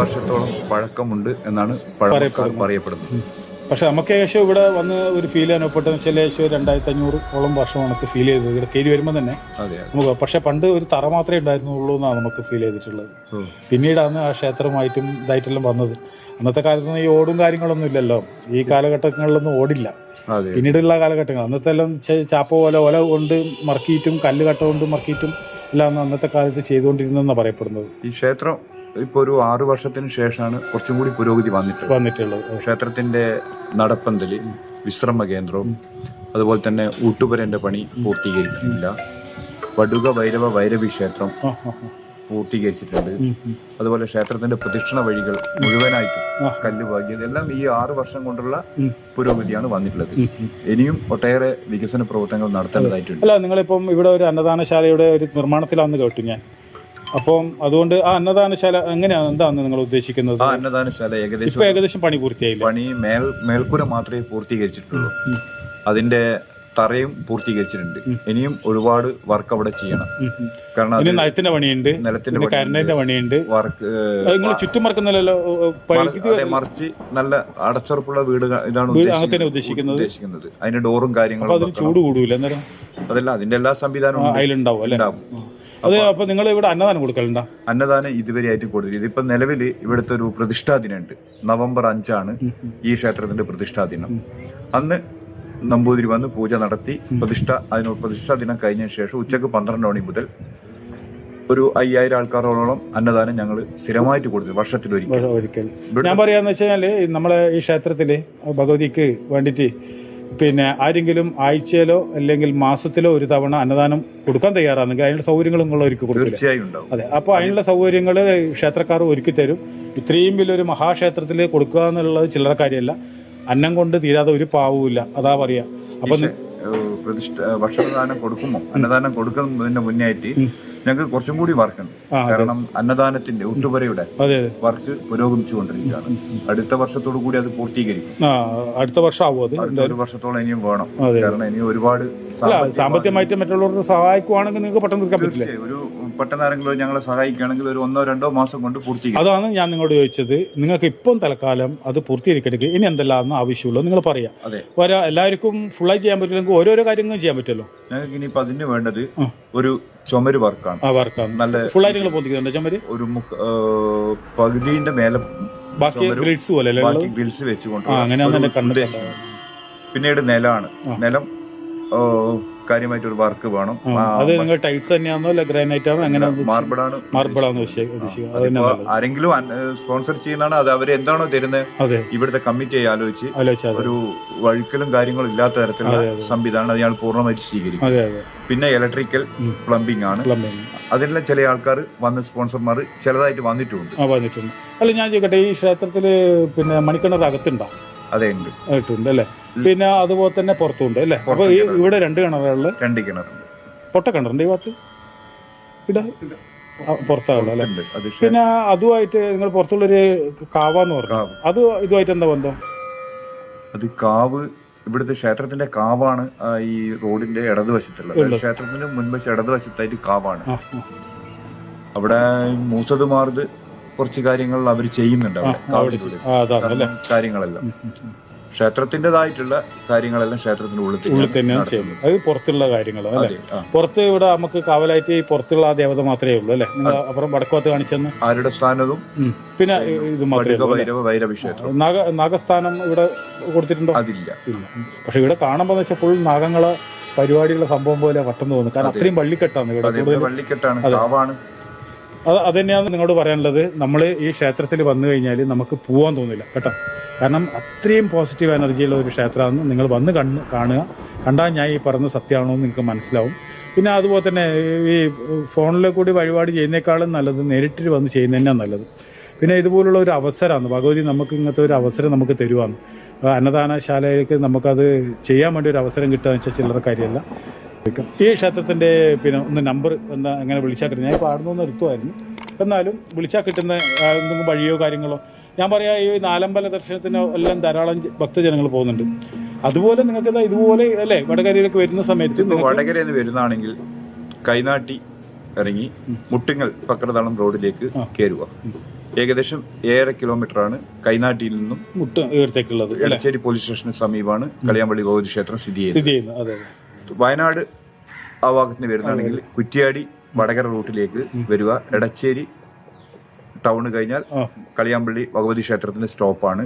വർഷത്തോളം പഴക്കമുണ്ട് എന്നാണ് പഴമക്കാർ പറയപ്പെടുന്നത്. പക്ഷെ നമുക്ക് ഏകദേശം ഇവിടെ വന്ന് ഒരു ഫീൽ അനുഭവപ്പെട്ടെന്ന് വെച്ചാൽ ഏകദേശം രണ്ടായിരത്തി അഞ്ഞൂറോളം വർഷമാണ് നമുക്ക് ഫീൽ ചെയ്തത്. ഇവിടെ കയറി വരുമ്പോൾ തന്നെ നമുക്ക് പക്ഷെ പണ്ട് ഒരു തറ മാത്രമേ ഉണ്ടായിരുന്നുള്ളൂ എന്നാണ് നമുക്ക് ഫീൽ ചെയ്തിട്ടുള്ളത്. പിന്നീടാണ് ആ ക്ഷേത്രമായിട്ടും ഇതായിട്ടെല്ലാം വന്നത്. അന്നത്തെ കാലത്തൊന്നും ഈ ഓടും കാര്യങ്ങളൊന്നും ഇല്ലല്ലോ. ഈ കാലഘട്ടങ്ങളിലൊന്നും ഓടില്ല. പിന്നീടുള്ള കാലഘട്ടങ്ങൾ. അന്നത്തെ എല്ലാം ചാപ്പ പോലെ ഒല കൊണ്ട് മറക്കിയിട്ടും കല്ല് കട്ട കൊണ്ട് മറക്കിയിട്ടും എല്ലാം അന്നത്തെ കാലത്ത് ചെയ്തുകൊണ്ടിരുന്നെന്നാണ് പറയപ്പെടുന്നത്. ഈ ക്ഷേത്രം ഇപ്പൊ ഒരു ആറു വർഷത്തിന് ശേഷമാണ് കുറച്ചും കൂടി പുരോഗതി വന്നിട്ടുള്ളത്. വന്നിട്ടുള്ളത്. ക്ഷേത്രത്തിന്റെ നടപ്പന്തൽ വിശ്രമ കേന്ദ്രവും അതുപോലെ തന്നെ ഊട്ടുപുരന്റെ പണി പൂർത്തീകരിച്ചിട്ടില്ല. വടുക വൈരവ വൈരവി ക്ഷേത്രം. പൂർത്തീകരിച്ചിട്ടുണ്ട്. അതുപോലെ ക്ഷേത്രത്തിന്റെ പ്രദക്ഷിണ വഴികൾ മുഴുവനായിട്ടും. കല്ല് ഇതെല്ലാം ഈ ആറു വർഷം കൊണ്ടുള്ള പുരോഗതിയാണ് വന്നിട്ടുള്ളത്. ഇനിയും ഒട്ടേറെ വികസന പ്രവർത്തനങ്ങൾ നടത്തേണ്ടതായിട്ടുണ്ട്. അല്ല നിങ്ങളിപ്പം ഇവിടെ ഒരു അന്നദാനശാലയുടെ ഒരു നിർമ്മാണത്തിലാണെന്ന് കേട്ടു ഞാൻ. അപ്പം അതുകൊണ്ട് ആ അന്നദാനശാല എങ്ങനെയാണ്? എന്താണ് നിങ്ങൾ ഉദ്ദേശിക്കുന്നത്? ആ അന്നദാനശാല ഏകദേശം ഇപ്പൊ ഏകദേശം പണി പൂർത്തിയായില്ല? പണി മേൽ മേൽക്കൂര മാത്രമേ പൂർത്തീകരിച്ചിട്ടുള്ളൂ. അതിന്റെ തറയും പൂർത്തീകരിച്ചിട്ടുണ്ട്. ഇനിയും ഒരുപാട് വർക്ക് അവിടെ ചെയ്യണം. കാരണം അത് ഇനി നയത്തിന്റെ പണിയുണ്ട്. നിലത്തിന്റെ പിന്നെ കരണ്ടിന്റെ പണിയുണ്ട്. വർക്ക് നിങ്ങൾ ചുറ്റും അതെ മറിച്ച് നല്ല അടച്ചുറപ്പുള്ള വീട് ഇതാണ് അങ്ങനെ തന്നെ ഉദ്ദേശിക്കുന്നത്? ഉദ്ദേശിക്കുന്നത്. അതിന് ഡോറും കാര്യങ്ങളും അതിന്. ചൂട് കൂടൂല അന്നേരം? അതല്ല അതിന്റെ എല്ലാ സംവിധാനവും ഉണ്ട്. അതിലുണ്ടാവും അല്ലെ? ഉണ്ടാവും. അത് അപ്പൊ നിങ്ങൾ ഇവിടെ അന്നദാനം കൊടുക്കലുണ്ടോ? അന്നദാനം ഇതുവരെ ആയിട്ട് കൊടുത്തില്ല ഇതിപ്പോ നിലവിൽ ഇവിടുത്തെ ഒരു പ്രതിഷ്ഠാ ദിനമുണ്ട്. നവംബർ അഞ്ചാണ് ഈ ക്ഷേത്രത്തിന്റെ പ്രതിഷ്ഠാ ദിനം. അന്ന് നമ്പൂതിരി വന്ന് പൂജ നടത്തി പ്രതിഷ്ഠ അതിന് പ്രതിഷ്ഠാ ദിനം കഴിഞ്ഞ ശേഷം ഉച്ചയ്ക്ക് പന്ത്രണ്ട് മണി മുതൽ ഒരു അയ്യായിരം ആൾക്കാരോളം അന്നദാനം ഞങ്ങൾ സ്ഥിരമായിട്ട് കൊടുത്തു വർഷത്തിലൊരിക്കൽ. ഒരിക്കൽ ഞാൻ പറയാന്ന് വെച്ചാൽ നമ്മളെ ഈ ക്ഷേത്രത്തിൽ ഭഗവതിക്ക് വേണ്ടിയിട്ട് പിന്നെ ആരെങ്കിലും ആഴ്ചയിലോ അല്ലെങ്കിൽ മാസത്തിലോ ഒരു തവണ അന്നദാനം കൊടുക്കാൻ തയ്യാറാണെങ്കിൽ അതിനുള്ള സൗകര്യങ്ങളും കൊടുക്കില്ല? തീർച്ചയായും അതെ. അപ്പോൾ അതിനുള്ള സൗകര്യങ്ങൾ ക്ഷേത്രക്കാർ ഒരുക്കി തരും. ഇത്രയും വലിയൊരു മഹാക്ഷേത്രത്തിൽ കൊടുക്കുക എന്നുള്ളത് ചില്ലറ കാര്യമല്ല. അന്നം കൊണ്ട് തീരാതെ ഒരു പാവുമില്ല അതാ പറയാ. അപ്പൊ പ്രതിഷ്ഠ ഭക്ഷണദാനം കൊടുക്കുമ്പോൾ അന്നദാനം കൊടുക്കുന്നതിന്റെ മുന്നേ ഞങ്ങൾക്ക് കുറച്ചും കൂടി വർക്കുണ്ട് കാരണം അന്നദാനത്തിന്റെ അതെ വർക്ക് പുരോഗമിച്ചുകൊണ്ടിരിക്കുകയാണ് അടുത്ത വർഷത്തോടു കൂടി അത് പൂർത്തീകരിക്കും. അടുത്ത വർഷം ആവും ഒരു വർഷത്തോളം ഇനിയും വേണം. കാരണം ഇനി ഒരുപാട് സാമ്പത്തികമായിട്ട് മറ്റുള്ളവർക്ക് സഹായിക്കുവാണെങ്കിൽ നിങ്ങൾക്ക് പെട്ടെന്ന് തീർക്കാൻ പറ്റില്ലേ? ഒരു പെട്ടെന്ന് ആരെങ്കിലും ഞങ്ങളെ സഹായിക്കുകയാണെങ്കിൽ ഒരു ഒന്നോ രണ്ടോ മാസം കൊണ്ട് പൂർത്തീകരിക്കും. അതാണ് ഞാൻ നിങ്ങളോട് ചോദിച്ചത്. നിങ്ങൾക്ക് ഇപ്പം തൽക്കാലം അത് പൂർത്തീകരിക്കണമെങ്കിൽ ഇനി എന്തെല്ലാം ആവശ്യമുള്ളൂ നിങ്ങൾ പറയാം. അതെ. വരാ എല്ലാവർക്കും ഫുള്ളായി ചെയ്യാൻ പറ്റില്ലെങ്കിൽ ഓരോരോ കാര്യങ്ങളും ചെയ്യാൻ പറ്റുമല്ലോ? ഞങ്ങൾക്ക് ഇനിയിപ്പോ അതിന് വേണ്ടത് ഒരു ചുമര് വർക്കാണ്. ആ വർക്കാണ്. നല്ല ഫുള്ളായിട്ട് നിങ്ങൾ പൊന്തിക്കുന്നുണ്ട് ചുമര്? ഒരു മുക്ക ഏഹ് പകുതിന്റെ മേലെ ബാക്കി ഗ്രിഡ്സ് പോലെ അല്ലേ ബാക്കി ഗ്രിൽസ് വെച്ചുകൊണ്ട് ആ അങ്ങനെയാണ് ഒരു എന്നെ കണ്ടത് ഉദ്ദേശം. പിന്നീട് നിലമാണ് നിലം കാര്യമായിട്ട് ഒരു വർക്ക് വേണം. അത് നിങ്ങൾ ടൈൽസ് തന്നെയാണോ അല്ല ഗ്രാനൈറ്റ് ആണോ? അങ്ങനെ മാർബിളാണ് മാർബിളാണ് മാർബിൾ ആണോ തന്നെ ആരെങ്കിലും സ്പോൺസർ ചെയ്യുന്നതാണ് അത് അവർ എന്താണോ തരുന്നത് ഇവിടുത്തെ കമ്മിറ്റി ആലോചിച്ച് ഒരു വഴുക്കലും കാര്യങ്ങളും ഇല്ലാത്ത തരത്തിലുള്ള സംവിധാനം അത് ഞങ്ങൾ പൂർണമായിട്ട് സ്വീകരിക്കും. പിന്നെ ഇലക്ട്രിക്കൽ പ്ലംബിംഗ് ആണ്. അതെല്ലാം ചില ആൾക്കാർ വന്ന് സ്പോൺസർമാർ ചിലതായിട്ട് വന്നിട്ടുണ്ട്. വന്നിട്ടുണ്ട്. അല്ല ഞാൻ ചോദിക്കട്ടെ ഈ ക്ഷേത്രത്തിൽ പിന്നെ മണിക്കണ്ണർ അകത്തുണ്ടോ? അതേ ഉണ്ട് ആയിട്ടുണ്ട് അല്ലേ? പിന്നെ അതുപോലെ തന്നെ പുറത്തുണ്ട് അല്ലേ? അപ്പൊ ഈ ഇവിടെ രണ്ട് കിണറുകളിൽ രണ്ട് കിണറുണ്ട്. പൊട്ട കിണറുണ്ട് ഈ ഭാഗത്ത്? ഇവിടെ ആ, അല്ലേ? പിന്നെ അതുമായിട്ട് നിങ്ങൾ പുറത്തുള്ളൊരു കാവാന്ന് പറഞ്ഞു. അത് ഇതുമായിട്ട് എന്താ ബന്ധം? അത് കാവ് ഇവിടുത്തെ ക്ഷേത്രത്തിന്റെ കാവാണ് ഈ റോഡിന്റെ ഇടതുവശത്തുള്ളത്. ക്ഷേത്രത്തിന്റെ മുൻവശം ഇടതുവശത്തായിട്ട് കാവാണ്. അവിടെ മൂസതുമാർദ് കുറച്ച് കാര്യങ്ങൾ അവർ ചെയ്യുന്നുണ്ട് അവിടെ കാര്യങ്ങളെല്ലാം. ക്ഷേത്രത്തിന്റെതായിട്ടുള്ള കാര്യങ്ങളെല്ലാം ക്ഷേത്രത്തിന്റെ ഉള്ളിൽ തന്നെയാണ് ചെയ്യുന്നത്. അത് പുറത്തുള്ള കാര്യങ്ങൾ അല്ലേ? പുറത്ത് ഇവിടെ നമുക്ക് കാവലായിട്ട് ഈ പുറത്തുള്ള ആ ദേവത മാത്രമേ ഉള്ളൂ അല്ലേ? അപ്പുറം വടക്കോത്ത് കാണിച്ചെന്ന്? ആരുടെ സ്ഥാനവും പിന്നെ ഇത് മാത്രമേ നാഗ നാഗസ്ഥാനം ഇവിടെ കൊടുത്തിട്ടുണ്ടോ? അതില്ല. പക്ഷെ ഇവിടെ കാണുമ്പോൾ വെച്ചാൽ ഫുൾ നാഗങ്ങളെ പരിപാടിയുള്ള സംഭവം പോലെ പെട്ടെന്ന് തോന്നുന്നു. കാരണം അത്രയും വള്ളിക്കെട്ടാണ് ഇവിടെ വള്ളിക്കെട്ടാണ് കാവാണ്. അത് അത് തന്നെയാണ് നിങ്ങളോട് പറയാനുള്ളത്. നമ്മൾ ഈ ക്ഷേത്രത്തിൽ വന്നു കഴിഞ്ഞാൽ നമുക്ക് പോവാൻ തോന്നില്ല കേട്ടോ. കാരണം അത്രയും പോസിറ്റീവ് എനർജിയുള്ള ഒരു ക്ഷേത്രമാണ് നിങ്ങൾ വന്ന് കണ്ണ് കാണുക. കണ്ടാൽ ഞാൻ ഈ പറഞ്ഞ സത്യമാണോ എന്ന് നിങ്ങൾക്ക് മനസ്സിലാവും. പിന്നെ അതുപോലെ തന്നെ ഈ ഫോണിൽ കൂടി വഴിപാട് ചെയ്യുന്നേക്കാളും നല്ലത് നേരിട്ട് വന്ന് ചെയ്യുന്നത് തന്നെയാണ് നല്ലത്. പിന്നെ ഇതുപോലുള്ള ഒരു അവസരമാണ്. ഭഗവതി നമുക്ക് ഇങ്ങനത്തെ ഒരു അവസരം നമുക്ക് തരുവാണ്. അന്നദാനശാലയിലേക്ക് നമുക്കത് ചെയ്യാൻ വേണ്ടി ഒരു അവസരം കിട്ടുക എന്ന് വെച്ചാൽ ചില്ലറ കാര്യമല്ല. ഈ ക്ഷേത്രത്തിന്റെ പിന്നെ ഒന്ന് നമ്പർ എന്താ എങ്ങനെ വിളിച്ചാൽ കിട്ടും. ഞാൻ ഇപ്പോൾ അവിടെ നിന്ന് എടുത്തുമായിരുന്നു എന്നാലും വിളിച്ചാൽ കിട്ടുന്ന എന്തെങ്കിലും വഴിയോ കാര്യങ്ങളോ. ഞാൻ പറയാ ഈ നാലമ്പല ദർശനത്തിന് എല്ലാം ധാരാളം ഭക്തജനങ്ങൾ പോകുന്നുണ്ട്. അതുപോലെ നിങ്ങൾക്ക് ഇതാ ഇതുപോലെ അല്ലേ വടകരയിലേക്ക് വരുന്ന സമയത്ത് വടകരയിൽ നിന്ന് വരുന്നതാണെങ്കിൽ കൈനാട്ടി ഇറങ്ങി മുട്ടിങ്ങൽ പക്രതാളം റോഡിലേക്ക് കയറുക ഏകദേശം ഏഴര കിലോമീറ്റർ ആണ് കൈനാട്ടിയിൽ നിന്നും മുട്ട് ഇവിടത്തേക്കുള്ളത് അല്ലേ? എടച്ചേരി പോലീസ് സ്റ്റേഷന് സമീപമാണ് കളിയാമ്പള്ളി ഭഗവതി ക്ഷേത്രം സ്ഥിതി ചെയ്യുന്നത്. വയനാട് ആ ഭാഗത്തിന് വരുന്നതാണെങ്കിൽ കുറ്റിയാടി വടകര റൂട്ടിലേക്ക് വരിക. എടച്ചേരി ടൗൺ കഴിഞ്ഞാൽ. കളിയാമ്പള്ളി ഭഗവതി ക്ഷേത്രത്തിന്റെ സ്റ്റോപ്പാണ്.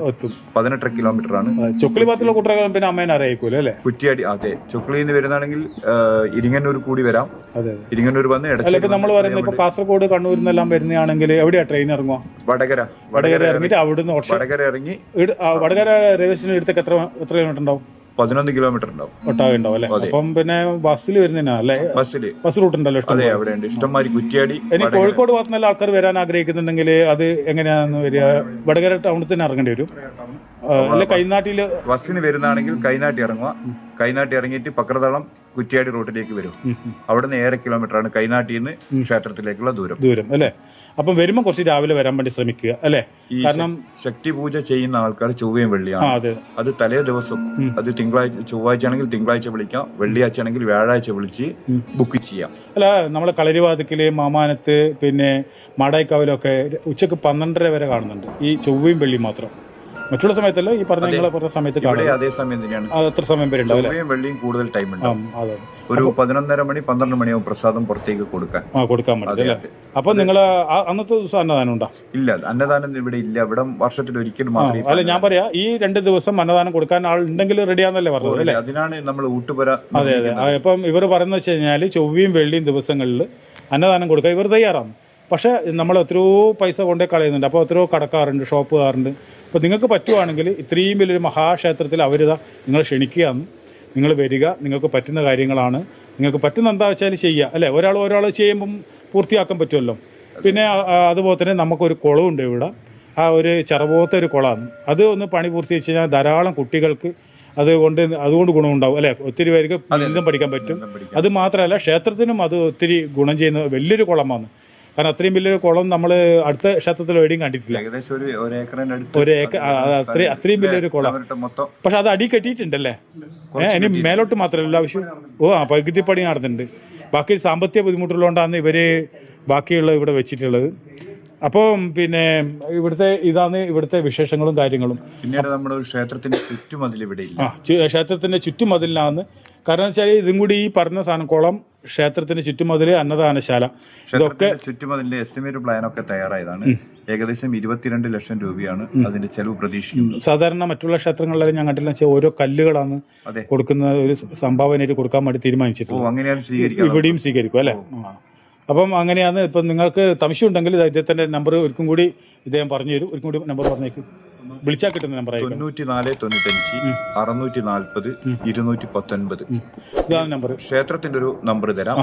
പതിനെട്ടര കിലോമീറ്റർ ആണ് ചുക്ലി ഭാഗത്തുള്ള പിന്നെ അമ്മേനെ അറിയിക്കൂലോ അല്ലേ? കുറ്റ്യാടി അതെ. ചൊക്ലിയിൽ നിന്ന് വരുന്നതാണെങ്കിൽ ഇരിങ്ങന്നൂർ കൂടി വരാം. ഇരിങ്ങന്നൂർ വന്ന് നമ്മൾ പറയുന്നത് ഇപ്പൊ കാസർഗോഡ് കണ്ണൂരിൽ നിന്നെല്ലാം വരുന്നതാണെങ്കിൽ എവിടെയാ ട്രെയിൻ ഇറങ്ങുക? വടകര. വടകര ഇറങ്ങിയിട്ട് അവിടുന്ന് വടകര ഇറങ്ങി. വടകര റെയിൽവേ സ്റ്റേഷൻ എടുത്തേക്ക് എത്ര എത്ര കിലോമീറ്റർ ഉണ്ടാവും? പതിനൊന്ന് കിലോമീറ്റർ ഉണ്ടാവും. ഒട്ടാകെ ഉണ്ടാവും അല്ലേ? അപ്പം പിന്നെ ബസ്സിൽ വരുന്നതിനാ അല്ലേ? ബസ്സിൽ ബസ് റൂട്ട് ഉണ്ടല്ലോ അതെ അവിടെ ഉണ്ട് ഇഷ്ടംമാതിരി കുറ്റിയാടി ഇനി കോഴിക്കോട് ഭാഗത്തുനിന്നുള്ള ആൾക്കാർ വരാൻ ആഗ്രഹിക്കുന്നുണ്ടെങ്കിൽ അത് എങ്ങനെയാണെന്ന് വരിക? വടകര ടൗണിൽ തന്നെ ഇറങ്ങേണ്ടി വരും. അല്ലെ കൈനാട്ടിൽ ബസ്സിന് വരുന്നതാണെങ്കിൽ കൈനാട്ടി ഇറങ്ങുക. കൈനാട്ടി ഇറങ്ങിയിട്ട് പക്രതളം കുറ്റിയാടി റൂട്ടിലേക്ക് വരും. അവിടെ നിന്ന് ഏറെ കിലോമീറ്റർ ആണ് കൈനാട്ടിൽ നിന്ന് ക്ഷേത്രത്തിലേക്കുള്ള ദൂരം. ദൂരം അല്ലേ? അപ്പം വരുമ്പോൾ കുറച്ച് രാവിലെ വരാൻ വേണ്ടി ശ്രമിക്കുക അല്ലേ? കാരണം ശക്തി പൂജ ചെയ്യുന്ന ആൾക്കാർ ചൊവ്വയും വെള്ളിയാണ്. അതെ. അത് തലേ ദിവസം അത് തിങ്കളാഴ്ച ചൊവ്വാഴ്ച ആണെങ്കിൽ തിങ്കളാഴ്ച വിളിക്കാം വെള്ളിയാഴ്ച ആണെങ്കിൽ വ്യാഴാഴ്ച വിളിച്ച് ബുക്ക് ചെയ്യാം. അല്ല നമ്മളെ കളരിവാതിക്കൽ മാമാനത്ത് പിന്നെ മാടായിക്കാവിലൊക്കെ ഉച്ചയ്ക്ക് പന്ത്രണ്ടര വരെ കാണുന്നുണ്ട്. ഈ ചൊവ്വയും വെള്ളിയും മാത്രം. മറ്റുള്ള സമയത്തല്ല ഈ പറഞ്ഞ നിങ്ങളെ പറഞ്ഞ സമയത്ത് ഇവിടെ അതേ സമയം തന്നെയാണ്. അത് എത്ര സമയം വരെ ഉണ്ടാവും അല്ലേ? ചൊവ്വയും വെള്ളിയും കൂടുതൽ ടൈം ഉണ്ട്. ഉണ്ടാവും അതെ. ഒരു പതിനൊന്നര മണി പന്ത്രണ്ട് മണിയാവും പ്രസാദം പുറത്തേക്ക് കൊടുക്കാൻ. ആ കൊടുക്കാൻ അല്ലേ? അപ്പൊ നിങ്ങൾ അന്നത്തെ ദിവസം അന്നദാനം ഉണ്ടോ? ഇല്ല അന്നദാനം ഇവിടെ ഇല്ല. ഇവിടെ വർഷത്തിൽ ഒരിക്കലും മാത്രമേ അല്ല ഞാൻ പറയാ ഈ രണ്ട് ദിവസം അന്നദാനം കൊടുക്കാൻ ആൾ ഉണ്ടെങ്കിൽ റെഡിയാന്നല്ലേ പറഞ്ഞത് അല്ലേ? അതിനാണ് നമ്മൾ ഊട്ടുപുര അതെ അതെ. ഇപ്പം ഇവർ പറയുന്നത് വെച്ച് കഴിഞ്ഞാൽ ചൊവ്വയും വെള്ളിയും ദിവസങ്ങളിൽ അന്നദാനം കൊടുക്കാൻ ഇവർ തയ്യാറാണ്. പക്ഷെ നമ്മൾ എത്രയോ പൈസ കൊണ്ടേ കളയുന്നുണ്ട്. അപ്പോൾ എത്രയോ കടക്കാറുണ്ട് ഷോപ്പുകാരുണ്ട്. അപ്പോൾ നിങ്ങൾക്ക് പറ്റുവാണെങ്കിൽ ഇത്രയും വലിയൊരു മഹാക്ഷേത്രത്തിൽ അവരിതാ നിങ്ങൾ ക്ഷണിക്കുകയാണ്. നിങ്ങൾ വരിക നിങ്ങൾക്ക് പറ്റുന്ന കാര്യങ്ങളാണ്. നിങ്ങൾക്ക് പറ്റുന്ന എന്താ വെച്ചാൽ ചെയ്യുക. അല്ലേ? ഒരാൾ ഒരാൾ ചെയ്യുമ്പം പൂർത്തിയാക്കാൻ പറ്റുമല്ലോ. പിന്നെ അതുപോലെ തന്നെ നമുക്കൊരു കുളമുണ്ട് ഇവിടെ. ആ ഒരു ചെറുപോത്ത ഒരു കുളമാണ്. അത് ഒന്ന് പണി പൂർത്തീകരിച്ച് കഴിഞ്ഞാൽ ധാരാളം കുട്ടികൾക്ക് അതുകൊണ്ട് അതുകൊണ്ട് ഗുണമുണ്ടാവും. അല്ലെ? ഒത്തിരി പേർക്ക് നീന്തം പഠിക്കാൻ പറ്റും. അത് മാത്രമല്ല ക്ഷേത്രത്തിനും അത് ഒത്തിരി ഗുണം ചെയ്യുന്ന വലിയൊരു കുളമാണ്. കാരണം അത്രയും വലിയൊരു കുളം നമ്മൾ അടുത്ത ക്ഷേത്രത്തിൽ എവിടെയും കണ്ടിട്ടില്ല. ഏകദേശം ഒരു ഒരു ഏക്കറിന്റെ അടുത്ത് ഒരു ഏക്കർ അത്രയും അത്രയും വലിയൊരു കുളം. മൊത്തം പക്ഷെ അത് അടി കെട്ടിയിട്ടുണ്ടല്ലേ? ഏഹ് ഇനി മേലോട്ട് മാത്രമല്ല ആവശ്യം ഓ ആ പകുതി പണി നടന്നിട്ടുണ്ട്. ബാക്കി സാമ്പത്തിക ബുദ്ധിമുട്ടുള്ളതുകൊണ്ടാണ് ഇവർ ബാക്കിയുള്ളത് ഇവിടെ വെച്ചിട്ടുള്ളത്. അപ്പോൾ പിന്നെ ഇവിടുത്തെ ഇതാണ് ഇവിടുത്തെ വിശേഷങ്ങളും കാര്യങ്ങളും. പിന്നീട് നമ്മുടെ ക്ഷേത്രത്തിന്റെ ചുറ്റുമതിൽ ഇവിടെ ഇല്ല. ക്ഷേത്രത്തിന്റെ ചുറ്റുമതിലിനാണ് കാരണം വെച്ചാൽ ഇതും കൂടി ഈ പറഞ്ഞ സാധനം കുളം ക്ഷേത്രത്തിന്റെ ചുറ്റുമതിൽ അന്നദാനശാല. ഇതൊക്കെ ചുറ്റുമതിലിന്റെ എസ്റ്റിമേറ്റ് പ്ലാൻ ഒക്കെ തയ്യാറായതാണ് ഏകദേശം ഇരുപത്തിരണ്ട് ലക്ഷം രൂപയാണ് അതിന്റെ ചെലവ് പ്രതീക്ഷിക്കുന്നത്. സാധാരണ മറ്റുള്ള ക്ഷേത്രങ്ങളിലും ഞാൻ കണ്ടില്ല ഓരോ കല്ലുകളാണ് കൊടുക്കുന്ന ഒരു സംഭാവനയായിട്ട് കൊടുക്കാൻ വേണ്ടി തീരുമാനിച്ചിട്ടുണ്ട് അങ്ങനെയാണ് സ്വീകരിക്കുക ഇവിടെയും സ്വീകരിക്കും അല്ലേ? അപ്പം അങ്ങനെയാണ് ഇപ്പം നിങ്ങൾക്ക് തമിശുണ്ടെങ്കിൽ ഇദ്ദേഹത്തിന്റെ നമ്പർ ഒരിക്കും കൂടി ഇദ്ദേഹം പറഞ്ഞു തരും. ഒരിക്കും കൂടി നമ്പർ പറഞ്ഞേക്ക്. വിളിച്ചാൽ കിട്ടുന്ന നമ്പർ തൊണ്ണൂറ്റി നാല് തൊണ്ണൂറ്റഞ്ച് അറുന്നൂറ്റി നാൽപ്പത് ഇരുന്നൂറ്റി പത്തൊൻപത് ഇതാണ് നമ്പർ ക്ഷേത്രത്തിന്റെ ഒരു നമ്പർ തരാം.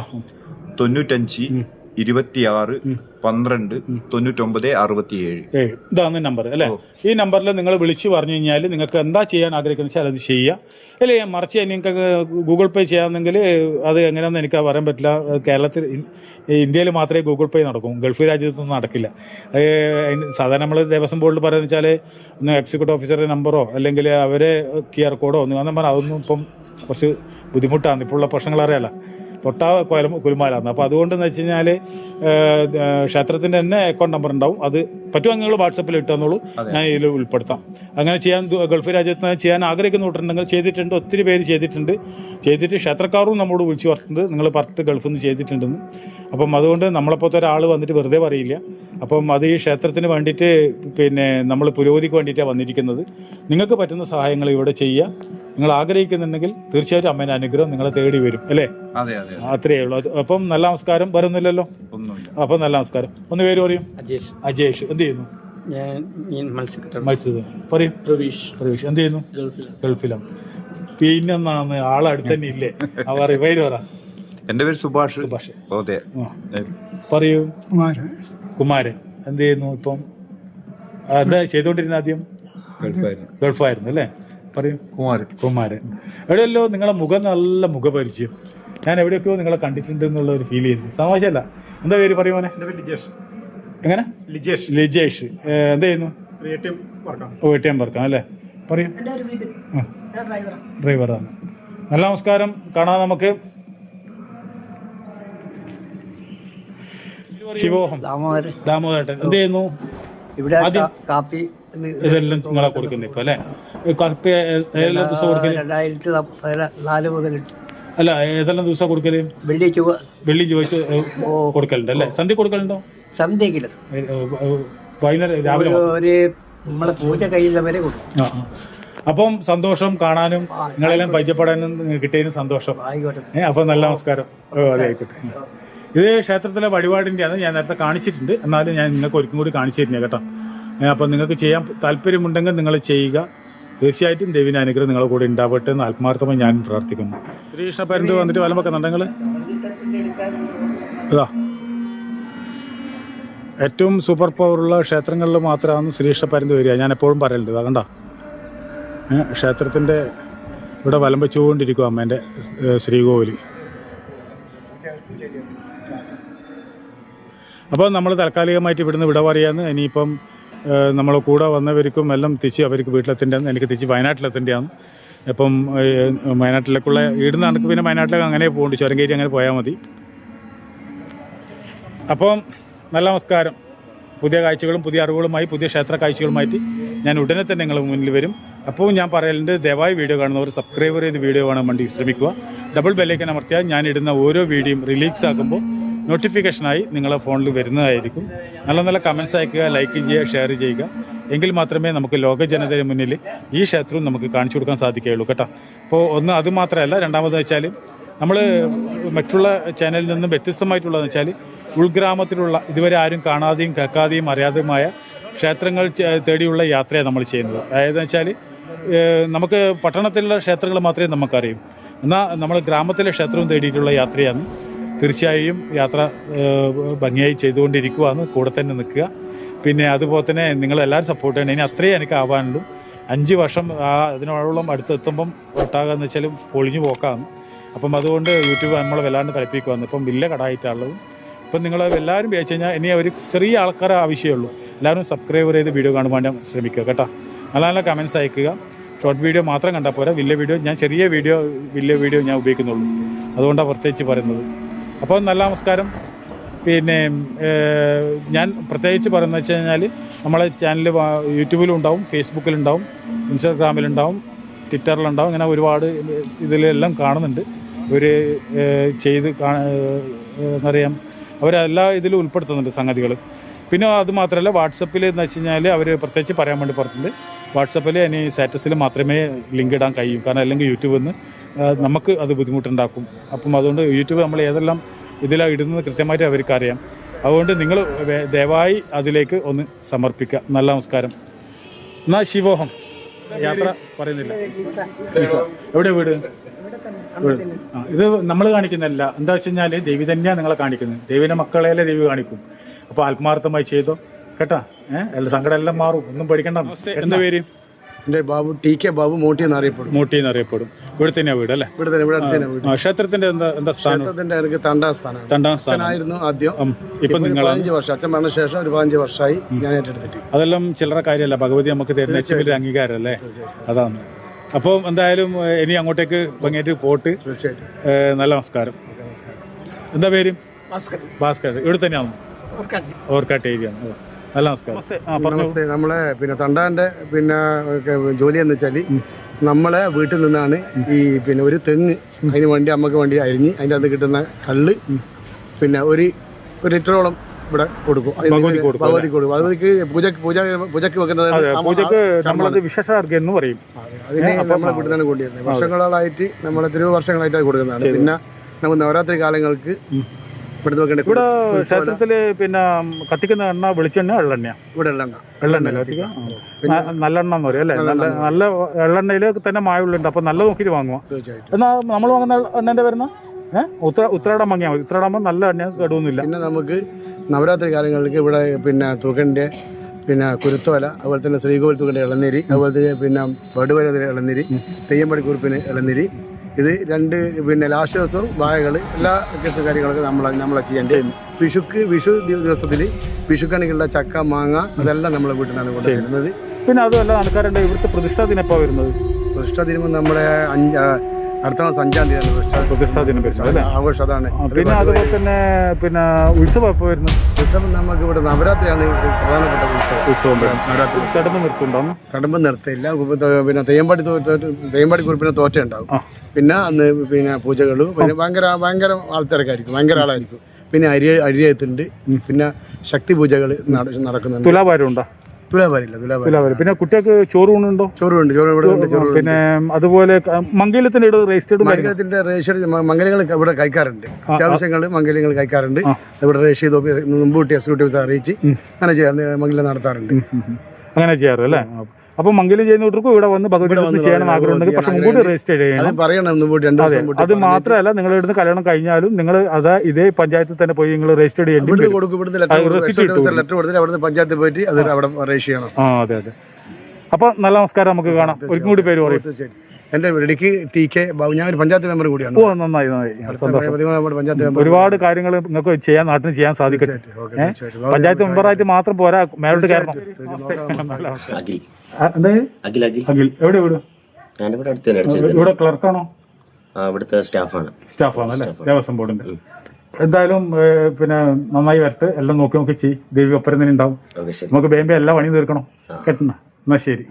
തൊണ്ണൂറ്റഞ്ച് ഇരുപത്തിയാറ് പന്ത്രണ്ട് തൊണ്ണൂറ്റൊമ്പത് അറുപത്തിയേഴ്. ഇതാണ് നമ്പർ അല്ലേ? ഈ നമ്പറിൽ നിങ്ങൾ വിളിച്ച് പറഞ്ഞു കഴിഞ്ഞാൽ നിങ്ങൾക്ക് എന്താ ചെയ്യാൻ ആഗ്രഹിക്കുന്നത് വെച്ചാൽ അത് ചെയ്യുക അല്ലേ മറിച്ച് നിങ്ങൾക്ക് ഗൂഗിൾ പേ ചെയ്യാമെന്നെങ്കിൽ അത് എങ്ങനെയാണെന്ന് എനിക്ക് പറയാൻ പറ്റില്ല. കേരളത്തിൽ ഇന്ത്യയിൽ മാത്രമേ ഗൂഗിൾ പേ നടക്കും. ഗൾഫ് രാജ്യത്തൊന്നും നടക്കില്ല. സാധാരണ നമ്മൾ ദേവസ്വം ബോർഡിൽ പറയുന്നത് വെച്ചാൽ ഒന്ന് എക്സിക്യൂട്ടീവ് ഓഫീസറുടെ നമ്പറോ അല്ലെങ്കിൽ അവരെ ക്യു ആർ കോഡോ ഒന്നും അതൊന്നും ഇപ്പം കുറച്ച് ബുദ്ധിമുട്ടാണ്. ഇപ്പോൾ ഉള്ള പ്രശ്നങ്ങൾ അറിയാലോ. തൊട്ടാ കൊലം കുലുമാലാണ് അപ്പോൾ അതുകൊണ്ടെന്ന് വെച്ച് കഴിഞ്ഞാൽ ക്ഷേത്രത്തിന്റെ തന്നെ അക്കൗണ്ട് നമ്പർ ഉണ്ടാവും. അത് പറ്റുമോ നിങ്ങൾ വാട്സപ്പിൽ ഇട്ടെന്നുള്ളൂ ഞാൻ ഇതിൽ ഉൾപ്പെടുത്താം. അങ്ങനെ ചെയ്യാൻ ഗൾഫ് രാജ്യത്ത് ചെയ്യാൻ ആഗ്രഹിക്കുന്ന കൂട്ടുണ്ടെങ്കിൽ ചെയ്തിട്ടുണ്ട്. ഒത്തിരി പേര് ചെയ്തിട്ടുണ്ട്. ചെയ്തിട്ട് ക്ഷേത്രക്കാരും നമ്മോട് വിളിച്ച് പറഞ്ഞിട്ടുണ്ട്. നിങ്ങൾ പറഞ്ഞിട്ട് ഗൾഫിൽ നിന്ന് ചെയ്തിട്ടുണ്ടെന്ന്. അപ്പം അതുകൊണ്ട് നമ്മളെപ്പോലത്തെ ഒരാൾ വന്നിട്ട് വെറുതെ പറയില്ല. അപ്പം അത് ഈ ക്ഷേത്രത്തിന് വേണ്ടിയിട്ട് പിന്നെ നമ്മൾ പുരോഗതിക്ക് വേണ്ടിയിട്ടാണ് വന്നിരിക്കുന്നത്. നിങ്ങൾക്ക് പറ്റുന്ന സഹായങ്ങൾ ഇവിടെ ചെയ്യുക. നിങ്ങൾ ആഗ്രഹിക്കുന്നുണ്ടെങ്കിൽ തീർച്ചയായിട്ടും അമ്മേന്റെ അനുഗ്രഹം നിങ്ങളെ തേടി വരും അല്ലേ? അതെ അതെ അത്രയേ ഉള്ളൂ. അത് അപ്പം നല്ല നമസ്കാരം വരുന്നില്ലല്ലോ ഒന്നുമില്ല. അപ്പം നല്ല നമസ്കാരം. ഒന്ന് പേര് പറയും. അജേഷ്. അജേഷ്. എന്ത് ചെയ്യുന്നു? ഞാൻ മീൻ മത്സ്യക്കച്ചവടം മത്സ്യം പറയും. പ്രവീഷ്. പ്രവീഷ്. എന്ത് ചെയ്യുന്നു? ഗൾഫിൽ ഗൾഫിലാണ് പിന്നെന്നാന്ന് ആളടുത്ത് തന്നെ ഇല്ലേ? പേര് പറ. എന്റെ പേര് സുഭാഷ്. സുഭാഷ്. ഓക്കെ. പറയൂ. കുമാരൻ എന്ത് ചെയ്യുന്നു ഇപ്പം? എന്താ ചെയ്തോണ്ടിരുന്ന ആദ്യം? ഗൾഫായിരുന്നു. അല്ലേ? പറയും. കുമാരൻ. കുമാരൻ. എവിടെയല്ലോ നിങ്ങളെ മുഖം നല്ല മുഖപരിചയം. ഞാൻ എവിടെയൊക്കെയോ നിങ്ങളെ കണ്ടിട്ടുണ്ട് എന്നുള്ള ഒരു ഫീൽ ചെയ്യുന്നു. തമാശയല്ല എന്താ പേര് പറയുമോനെ ലിജേഷ്. എങ്ങനെ? ലിജേഷ്. ലിജേഷ്. എന്താ ചെയ്യുന്നു? എ ടി എം വർക്കാണ്. ഓ എ ടി എം വർക്കാണ് അല്ലേ? പറയൂ. ഡ്രൈവറാണ് നല്ല നമസ്കാരം. കാണാം നമുക്ക്. ശിവോഹം. ദാമോദരൻ. ദാമോദരൻ. എന്ത് ചെയ്യുന്നു? ഇവിടെ ആദ്യം- കാപ്പി ഇതെല്ലാം നിങ്ങളെ കൊടുക്കുന്നത് ഇപ്പൊ അല്ലേ? ഈ കപ്പ ഏതെല്ലാം ദിവസം കൊടുക്കൽ? രണ്ടായിരത്തി പതിനാ- നാല് മുതൽ അല്ല ഏതെല്ലാം ദിവസം കൊടുക്കൽ? വെള്ളി വെള്ളി ചോദിച്ച് കൊടുക്കലുണ്ട് അല്ലേ? സന്ധ്യ കൊടുക്കലുണ്ടോ? സന്ധ്യക്കില്ല ഏ, ഏ, ഏ, വൈകുന്നേരം രാവിലെ. ഒരു നമ്മളെ പൂജ കഴിയുന്നവരെ കൊടുക്കും. ആ, ആ. അപ്പം സന്തോഷം കാണാനും നിങ്ങളെല്ലാം പരിചയപ്പെടാനും കിട്ടിയതിനും സന്തോഷം. ആയിക്കോട്ടെ. ഏ അപ്പൊ നല്ല നമസ്കാരം. ഓ അതെ ആയിക്കോട്ടെ. ഇത് ക്ഷേത്രത്തിലെ വഴിപാടിന്റെയാണ് ഞാൻ നേരത്തെ കാണിച്ചിട്ടുണ്ട്. എന്നാലും ഞാൻ നിങ്ങൾക്ക് ഒരിക്കലും കൂടി കാണിച്ചു കേട്ടോ. അപ്പം നിങ്ങൾക്ക് ചെയ്യാൻ താല്പര്യമുണ്ടെങ്കിൽ നിങ്ങൾ ചെയ്യുക. തീർച്ചയായിട്ടും ദേവിന്റെ അനുഗ്രഹം നിങ്ങളെ കൂടെ ഉണ്ടാവട്ടെ എന്ന് ആത്മാർത്ഥമായി ഞാൻ പ്രാർത്ഥിക്കുന്നു. ശ്രീകൃഷ്ണ പരന്ത് വന്നിട്ട് വലം ഇതാ. ഏറ്റവും സൂപ്പർ പവറുള്ള ക്ഷേത്രങ്ങളിൽ മാത്രമാണ് ശ്രീകൃഷ്ണ പരന്ത് വരിക. ഞാൻ എപ്പോഴും പറയലുണ്ട്. ഇതാ കണ്ട? ക്ഷേത്രത്തിന്റെ ഇവിടെ വലം വെച്ചുകൊണ്ടിരിക്കും അമ്മേന്റെ ശ്രീകോവിൽ അപ്പോൾ നമ്മൾ താൽക്കാലികമായിട്ട് ഇവിടുന്ന് വിട പറയാന്ന്. ഇനിയിപ്പം നമ്മൾ കൂടെ വന്നവർക്കും എല്ലാം തിരിച്ച് അവർക്ക് വീട്ടിലെത്തേണ്ടതെന്ന് എനിക്ക് തിരിച്ച് വയനാട്ടിലെത്തേണ്ടതാണ് ഇപ്പം വയനാട്ടിലേക്കുള്ള ഇവിടുന്ന് നടക്കും പിന്നെ വയനാട്ടിലേക്ക് അങ്ങനെ പോകുന്നുണ്ട് ചുരങ്കേരി അങ്ങനെ പോയാൽ മതി. അപ്പം നല്ല നമസ്കാരം. പുതിയ കാഴ്ചകളും പുതിയ അറിവുകളുമായി പുതിയ ക്ഷേത്ര കാഴ്ചകളുമായിട്ട് ഞാൻ ഉടനെ തന്നെ നിങ്ങൾ മുന്നിൽ വരും. അപ്പോൾ ഞാൻ പറയലുണ്ട് ദയവായി വീഡിയോ കാണുന്നവർ സബ്സ്ക്രൈബർ ചെയ്ത് വീഡിയോ കാണാൻ വേണ്ടി ശ്രമിക്കുക. ഡബിൾ ബെല്ലേക്കൻ അമർത്തിയാൽ ഞാൻ ഇടുന്ന ഓരോ വീഡിയോയും റിലീക്സ് ആക്കുമ്പോൾ നോട്ടിഫിക്കേഷനായി നിങ്ങളെ ഫോണിൽ വരുന്നതായിരിക്കും. നല്ല നല്ല കമൻസ് അയക്കുക ലൈക്ക് ചെയ്യുക ഷെയർ ചെയ്യുക. എങ്കിൽ മാത്രമേ നമുക്ക് ലോക ജനതയുടെ മുന്നിൽ ഈ ക്ഷേത്രവും നമുക്ക് കാണിച്ചു കൊടുക്കാൻ സാധിക്കുകയുള്ളൂ കേട്ടോ. അപ്പോൾ ഒന്ന് അത് മാത്രമല്ല രണ്ടാമത് വെച്ചാൽ നമ്മൾ മറ്റുള്ള ചാനലിൽ നിന്നും വ്യത്യസ്തമായിട്ടുള്ളതെന്ന് വെച്ചാൽ ഉൾഗ്രാമത്തിലുള്ള ഇതുവരെ ആരും കാണാതെയും കേൾക്കാതെയും അറിയാതെയുമായ ക്ഷേത്രങ്ങൾ തേടിയുള്ള യാത്രയാണ് നമ്മൾ ചെയ്യുന്നത്. അതായത് വെച്ചാൽ നമുക്ക് പട്ടണത്തിലുള്ള ക്ഷേത്രങ്ങൾ മാത്രമേ നമുക്കറിയൂ. എന്നാൽ നമ്മൾ ഗ്രാമത്തിലെ ക്ഷേത്രവും തേടിയിട്ടുള്ള യാത്രയാണ്. തീർച്ചയായും യാത്ര ഭംഗിയായി ചെയ്തുകൊണ്ടിരിക്കുവാന്ന് കൂടെ തന്നെ നിൽക്കുക. പിന്നെ അതുപോലെ തന്നെ നിങ്ങളെല്ലാവരും സപ്പോർട്ട് ചെയ്യണം. ഇനി അത്രയും എനിക്ക് ആവാനുള്ളൂ. അഞ്ച് വർഷം ആ അതിനോളം അടുത്തെത്തുമ്പം ഒട്ടാകാന്ന് വെച്ചാൽ പൊളിഞ്ഞു പോക്കാണ്. അപ്പം അതുകൊണ്ട് യൂട്യൂബ് നമ്മളെ വല്ലാണ്ട് കളിപ്പിക്കുവാന്ന് ഇപ്പം വലിയ കടായിട്ടുള്ളതും ഇപ്പം നിങ്ങൾ എല്ലാവരും വിചാരിച്ചു കഴിഞ്ഞാൽ ഇനി ഒരു ചെറിയ ആൾക്കാരെ ആവശ്യമുള്ളൂ എല്ലാവരും സബ്സ്ക്രൈബ് ചെയ്ത് വീഡിയോ കാണുവാൻ ശ്രമിക്കുക കേട്ടോ. നല്ല നല്ല കമൻസ് അയക്കുക. ഷോർട്ട് വീഡിയോ മാത്രം കണ്ടാൽ പോരാ. വലിയ വീഡിയോ ഞാൻ ചെറിയ വീഡിയോ വലിയ വീഡിയോ ഞാൻ ഉപയോഗിക്കുന്നുള്ളൂ. അതുകൊണ്ടാണ് പ്രത്യേകിച്ച് പറയുന്നത്. അപ്പോൾ നല്ല നമസ്കാരം. പിന്നെ ഞാൻ പ്രത്യേകിച്ച് പറയുന്നത് വെച്ച് കഴിഞ്ഞാൽ നമ്മളെ ചാനൽ യൂട്യൂബിലും ഉണ്ടാവും ഫേസ്ബുക്കിലുണ്ടാവും ഇൻസ്റ്റാഗ്രാമിലുണ്ടാവും ട്വിറ്ററിലുണ്ടാവും ഇങ്ങനെ ഒരുപാട് ഇതിലെല്ലാം കാണുന്നുണ്ട്. ഇവർ ചെയ്ത് കാ അവരെല്ലാ ഇതിലും ഉൾപ്പെടുത്തുന്നുണ്ട് സംഗതികൾ പിന്നെ അത് മാത്രമല്ല വാട്സപ്പിൽ എന്ന് വെച്ച് കഴിഞ്ഞാൽ അവർ പ്രത്യേകിച്ച് പറയാൻ വേണ്ടി പറഞ്ഞിട്ടുണ്ട്. വാട്സപ്പിൽ ഇനി സ്റ്റാറ്റസിൽ മാത്രമേ ലിങ്ക് ഇടാൻ കഴിയും. കാരണം അല്ലെങ്കിൽ യൂട്യൂബിൽ നിന്ന് നമുക്ക് അത് ബുദ്ധിമുട്ടുണ്ടാക്കും. അപ്പം അതുകൊണ്ട് യൂട്യൂബ് നമ്മൾ ഏതെല്ലാം ഇതിലാണ് ഇടുന്നത് കൃത്യമായിട്ട് അവർക്ക് അറിയാം അതുകൊണ്ട് നിങ്ങൾ ദയവായി അതിലേക്ക് ഒന്ന് സമർപ്പിക്കുക. നല്ല നമസ്കാരം. എന്നാ ശിവോഹം. യാത്ര പറയുന്നില്ല. എവിടെ വീട്? ഇത് നമ്മൾ കാണിക്കുന്നില്ല എന്താ വെച്ച് കഴിഞ്ഞാൽ ദേവി തന്നെയാണ് നിങ്ങളെ കാണിക്കുന്നത്. ദേവിന്റെ മക്കളെയല്ലേ ദേവി കാണിക്കും. അപ്പൊ ആത്മാർത്ഥമായി ചെയ്തോ. കേട്ടാ? ഏഹ് സങ്കടം എല്ലാം മാറും. ഒന്നും പഠിക്കണ്ട എന്താ പേര്? എന്റെ ബാബു ടി കെ ബാബു മോട്ടി എന്നറിയപ്പെടും. മൂട്ടി എന്നറിയപ്പെടും. ഇവിടെ തന്നെയാ വീട് അല്ലേ? ഇവിടെ തന്നെ ഇവിടെ അടുത്ത് തന്നെ വീട്. ആ, ക്ഷേത്രത്തിന്റെ എന്താ എന്താ സ്ഥാനം? ക്ഷേത്രത്തിന്റെ എനിക്ക് തണ്ടാം സ്ഥാനം രണ്ടാം സ്ഥാനം. അച്ഛനായിരുന്നു ആദ്യം. ഉം. ഇപ്പൊ ഒരു നിങ്ങൾ പതിനഞ്ച് വർഷം. അച്ഛൻ മരണ ശേഷം ഒരു പതിനഞ്ച് വർഷമായി ഞാൻ ഏറ്റെടുത്തിട്ട്. അതെല്ലാം ചില്ലറ കാര്യമല്ല. ഭഗവതി നമുക്ക് തരുന്ന ഏറ്റവും വലിയ അംഗീകാരമല്ലേ? അതാണ്. അപ്പോൾ എന്തായാലും ഏഹ്, ഇനി അങ്ങോട്ടേക്ക് ഭംഗിയായിട്ട് പോട്ട് തീർച്ചയായിട്ടും. ഏഹ്, നല്ല നമസ്കാരം. എന്താ പേര്? ഭാസ്കർ ഇവിടെ തന്നെയാണ്? ഓർക്കാട്ട്. ഏരിയ ആണ് നമസ്കാരം. നമസ്തേ. നമ്മളെ പിന്നെ തണ്ടാന്റെ പിന്നെ ജോലി എന്ന് വെച്ചാൽ നമ്മളെ വീട്ടിൽ നിന്നാണ് ഈ പിന്നെ ഒരു തെങ്ങ് അതിന് വേണ്ടി അമ്മയ്ക്ക് വേണ്ടി അരിഞ്ഞ് അതിന്റെ അകത്ത് കിട്ടുന്ന കള്ള് പിന്നെ ഒരു ഒരു ലിറ്ററോളം ഇവിടെ കൊടുക്കും. ഭഗവതി കൊടുക്കും, ഭഗവതിക്ക് പൂജക്ക് പൂജ പൂജക്ക് വെക്കുന്നത് അതെ അമ്മ- പൂജക്ക് വിശേഷാർഗ്യം എന്ന് പറയും. അതിന് നമ്മളെ വീട്ടിൽ തന്നെ കൊണ്ടുവരുന്നത്. വർഷങ്ങളായിട്ട് നമ്മൾ എത്രയോ വർഷങ്ങളായിട്ട് അത് കൊടുക്കുന്നതാണ്. പിന്നെ നമ്മൾ നവരാത്രി കാലങ്ങൾക്ക് ഇവിടെ ക്ഷേത്രത്തിൽ പിന്നെ കത്തിക്കുന്ന എണ്ണ വെളിച്ചെണ്ണ എള്ളെണ്ണ ഇവിടെ എള്ളെണ്ണ. എള്ളെണ്ണ നല്ലെണ്ണ എന്ന് പറയും അല്ലേ? നല്ല നല്ല എള്ളെണ്ണയിൽ തന്നെ മായുള്ളുണ്ട് അപ്പൊ നല്ല നോക്കിയിട്ട് വാങ്ങുക. തീർച്ചയായിട്ടും. എന്നാ നമ്മൾ വാങ്ങുന്ന എണ്ണന്റെ വരുന്ന ഏഹ് ഉത്ര ഉത്രാടം വാങ്ങിയാൽ മതി. ഉത്രാടാകുമ്പോൾ നല്ല എണ്ണ കേടുവൊന്നുമില്ല. പിന്നെ നമുക്ക് നവരാത്രി കാലങ്ങൾക്ക് ഇവിടെ പിന്നെ തുകന്റെ പിന്നെ കുരുത്തോല അതുപോലെ തന്നെ ശ്രീകോവിൽ തുകന്റെ ഇളനീരി അതുപോലെ തന്നെ പിന്നെ വടുവരതിലെ ഇളനീരി തെയ്യമ്പടി കുറിപ്പിന് ഇളനീര് ഇത് രണ്ട് പിന്നെ ലാസ്റ്റ് ദിവസവും വാഴകൾ എല്ലാ കൃഷി കാര്യങ്ങളൊക്കെ നമ്മൾ നമ്മളെ ചെയ്യേണ്ടത് വിഷുക്ക് വിഷു ദിവസത്തിൽ വിഷുക്കണിക്കുള്ള ചക്ക മാങ്ങ അതെല്ലാം നമ്മളെ വീട്ടിൽ നിന്നാണ് കൊണ്ടുവരുന്നത് പിന്നെ അതുമല്ല ആൾക്കാരുണ്ട് ഇവിടുത്തെ പ്രതിഷ്ഠാ ദിനം എപ്പോൾ വരുന്നത്? പ്രതിഷ്ഠാ ദിനം നമ്മുടെ അഞ്ച് അടുത്ത മാസം അഞ്ചാം തീയതിയാണ് പ്രതിഷ്ഠാ ദിനം അല്ലേ? ആഘോഷം അതാണ് പിന്നെ അതുപോലെ തന്നെ പിന്നെ ഉത്സവം എപ്പോൾ വരുന്നു? ഉത്സവം നമുക്ക് ഇവിടെ നവരാത്രിയാണ് പ്രധാനപ്പെട്ട ഉത്സവം. ഉത്സവം നവരാത്രി ചടങ്ങ് നിർത്തുണ്ടാവും കടമ്പ് നിർത്തില്ല. പിന്നെ തെയ്യമ്പാടി തെയ്യമ്പാടി കുറിപ്പിന് തോറ്റ ഉണ്ടാവും. പിന്നെ അന്ന് പിന്നെ പൂജകളും പിന്നെ ഭയങ്കര ഭയങ്കര ആൾത്തിരക്കായിരിക്കും ഭയങ്കര ആളായിരിക്കും. പിന്നെ അരി അരിയത്തുണ്ട് പിന്നെ ശക്തി പൂജകൾ നടക്കുന്നുണ്ട്. തുലാഭാരം ഉണ്ടോ തുലാഭാരില്ല തുലാഭാരി തുലാഭാരം പിന്നെ കുട്ടികൾക്ക് ചോറൂണുണ്ടോ ചോറുണ്ട് ചോറ് ഇവിടെ ഉണ്ട് ചോറ് പിന്നെ അതുപോലെ മംഗലത്തിന്റെ ഇവിടെ രജിസ്റ്റേർഡ് മംഗലത്തിന്റെ രജിസ്റ്റേഡ് മംഗലങ്ങൾ ഇവിടെ കഴിക്കാറുണ്ട്. അത്യാവശ്യങ്ങൾ മംഗലങ്ങൾ കഴിക്കാറുണ്ട്. ഇവിടെ രജിസ്റ്റർ ചെയ്ത് ഓഫീസ് മുമ്പൂട്ടി എസ് ഓഫീസ് അറിയിച്ച് അങ്ങനെ ചെയ്യാറുണ്ട് മംഗലം നടത്താറുണ്ട്. അങ്ങനെ ചെയ്യാറ് അല്ലേ? അപ്പൊ മംഗലം ചെയ്യുന്നവർക്കും ഇവിടെ വന്ന് ഭഗവതി ചെയ്യണം ആഗ്രഹം ഉണ്ടെങ്കിൽ പക്ഷെ മുൻകൂട്ടി രജിസ്റ്റർ അത് ചെയ്യണം മുമ്പൂട്ടി അതെ. മുമ്പൂട്ടി അത് മാത്രമല്ല നിങ്ങൾ ഇവിടുന്ന് കല്യാണം കഴിഞ്ഞാലും നിങ്ങൾ അത് ഇതേ പഞ്ചായത്തിൽ തന്നെ പോയി നിങ്ങൾ രജിസ്റ്റർ ചെയ്യേണ്ടി പഞ്ചായത്തിൽ പോയിട്ട് അത് അവിടെ രജിസ്റ്റർ ചെയ്യണം. ആ അതെ അതെ. അപ്പൊ നല്ല നമസ്കാരം നമുക്ക് കാണാം. ഒരിക്കലും കൂടി പേര് പറയും. എന്റെ ഇടുക്കി ടി കെ ബാബു. ഞാൻ ഒരു പഞ്ചായത്ത് മെമ്പർ കൂടിയാണ്. ഓ നന്നായി നന്നായി. പഞ്ചായത്ത് മെമ്പർ ഒരുപാട് കാര്യങ്ങൾ നിങ്ങൾക്ക് ചെയ്യാൻ നാട്ടിന് ചെയ്യാൻ സാധിക്കട്ടെ. പഞ്ചായത്ത് മെമ്പറായിട്ട് മാത്രം പോരാ. മേലോട്ട് കയറണം. അഖിൽ അഖിൽ. അഖിൽ. എവിടെ വീട് ഞാനിവിടെ അടുത്ത് തന്നെ അടിച്ചത് ഇവിടെ ക്ലർക്കാണോ? ആ ഇവിടുത്തെ സ്റ്റാഫാണ്. സ്റ്റാഫാണ് അല്ലേ? ദേവസ്വം ബോർഡിന്റെ. എന്തായാലും ഏ, പിന്നെ നന്നായി വരട്ടെ. എല്ലാം നോക്കി നോക്കി ചെയ്യ് ദേവി ഒപ്പരം തന്നെ ഉണ്ടാവും. ഓക്കെ ശരി. നമുക്ക് വേമ്പ എല്ലാം പണിയും തീർക്കണം. കേട്ടോ എന്നാ ശരി.